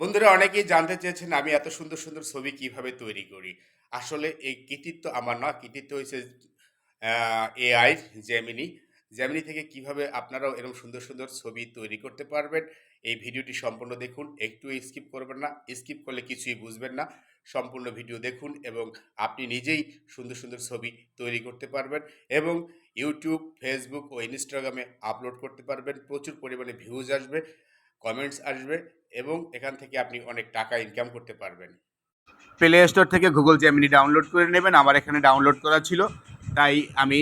বন্ধুরা অনেকেই জানতে চেয়েছেন আমি এত সুন্দর, সুন্দর ছবি কীভাবে তৈরি করি। আসলে এই কৃতিত্ব আমার না, কৃতিত্ব হইছে আ এআই, জেমিনি। জেমিনি থেকে কীভাবে আপনারাও এরকম সুন্দর, সুন্দর ছবি তৈরি করতে পারবেন, এই ভিডিওটি সম্পূর্ণ দেখুন। একটুও স্কিপ করবেন না। স্কিপ করলে কিছুই বুঝবেন না। সম্পূর্ণ ভিডিও দেখুন এবং আপনি নিজেই সুন্দর, সুন্দর ছবি তৈরি করতে পারবেন এবং ইউটিউব ফেসবুক ও ইনস্টাগ্রামে আপলোড করতে পারবেন। প্রচুর পরিমাণে ভিউজ আসবে, কমেন্টস আসবে এবং এখান থেকে আপনি অনেক টাকা ইনকাম করতে পারবেন। প্লে স্টোর থেকে গুগল জেমিনি ডাউনলোড করে নেবেন। আমার এখানে ডাউনলোড করা ছিল। তাই আমি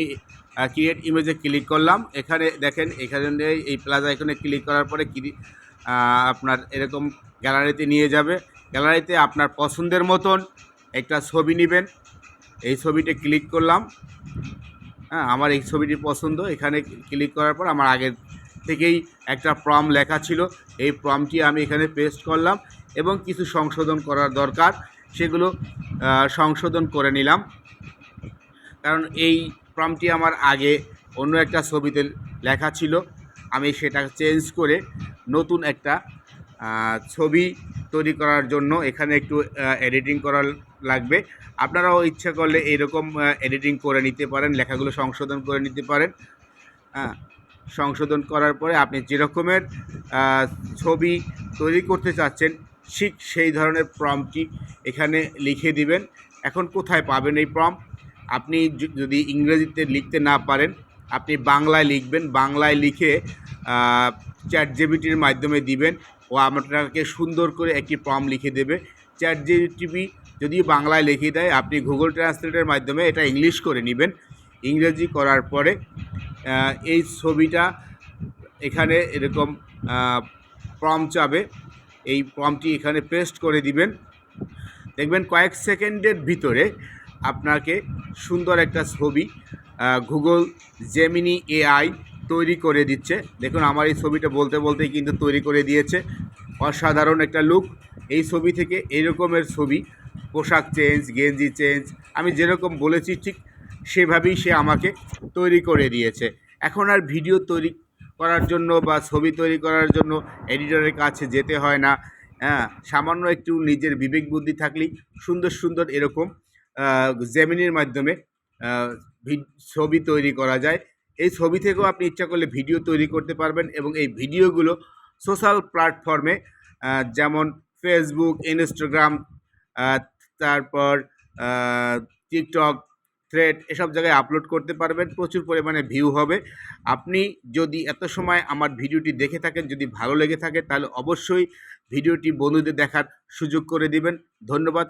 ক্রিয়েট ইমেজে ক্লিক করলাম। এখানে দেখেন এখানে এই প্লাস আইকনে ক্লিক করার পরে আপনার এরকম গ্যালারিতে নিয়ে যাবে। গ্যালারিতে আপনার পছন্দের মতন একটা ছবি নেবেন এই ছবিতে ক্লিক করলাম। হ্যাঁ, আমার এই ছবিটি পছন্দ। এখানে ক্লিক করার পর আমার আগের থেকেই একটা প্রম্পট লেখা ছিল। এই প্রম্পটটি আমি এখানে পেস্ট করলাম এবং কিছু সংশোধন করার দরকার সেগুলো সংশোধন করে নিলাম। কারণ এই প্রম্পটটি আমার আগে অন্য একটা ছবিতে লেখা ছিল। আমি সেটা চেঞ্জ করে নতুন একটা ছবি তৈরি করার জন্য এখানে একটু এডিটিং করার লাগবে। আপনারাও ইচ্ছা করলে এরকম এডিটিং করে নিতে পারেন। লেখাগুলো সংশোধন করে নিতে পারেন। হ্যাঁ, সংশোধন করার পরে আপনি যেরকমের ছবি তৈরি করতে চাচ্ছেন ঠিক সেই ধরনের প্রম্পটটি এখানে লিখে দিবেন। এখন কোথায় পাবেন এই প্রম্পট? আপনি যদি ইংরেজিতে লিখতে না পারেন, আপনি বাংলায় লিখবেন। বাংলায় লিখে আ চ্যাটজিপিটির মাধ্যমে দিবেন। ও আপনাকে সুন্দর করে একটি প্রম্পট লিখে দেবে। চ্যাটজিপিটি যদি বাংলায় লিখে দেয়, আপনি গুগল ট্রান্সলেটের মাধ্যমে এটা ইংলিশ করে নেবেন ইংরেজি করার পরে এই ছবিটা এখানে এরকম আ প্রম্পট চাবে। এই প্রম্পটটি এখানে পেস্ট করে দিবেন। দেখবেন কয়েক সেকেন্ডের ভিতরে আপনাকে সুন্দর একটা ছবি গুগল জেমিনি এআই তৈরি করে দিচ্ছে। দেখুন আমার এই ছবিটা বলতে, বলতেই কিন্তু তৈরি করে দিয়েছে। অসাধারণ একটা লুক। এই ছবি থেকে এই রকমের ছবি, পোশাক চেঞ্জ, গেঞ্জি চেঞ্জ আমি যেরকম বলেছি ঠিক সেভাবেই সে আমাকে তৈরি করে দিয়েছে। এখন আর ভিডিও তৈরি করার জন্য বা ছবি তৈরি করার জন্য এডিটরের কাছে যেতে হয় না। হ্যাঁ, সামান্য একটু নিজের বিবেক বুদ্ধি থাকলেই সুন্দর, সুন্দর এরকম জেমিনির মাধ্যমে ছবি তৈরি করা যায়। এই ছবি থেকেও আপনি ইচ্ছা করলে ভিডিও তৈরি করতে পারবেন এবং এই ভিডিওগুলো সোশ্যাল প্ল্যাটফর্মে যেমন ফেসবুক ইনস্টাগ্রাম তারপর TikTok, থ্রেড এসব জায়গায় আপলোড করতে পারবেন। প্রচুর পরিমাণে ভিউ হবে। আপনি যদি এত সময় আমার ভিডিওটি দেখে থাকেন, যদি ভালো লেগে থাকে তাহলে অবশ্যই ভিডিওটি বন্ধুদের দেখার সুযোগ করে দিবেন। ধন্যবাদ।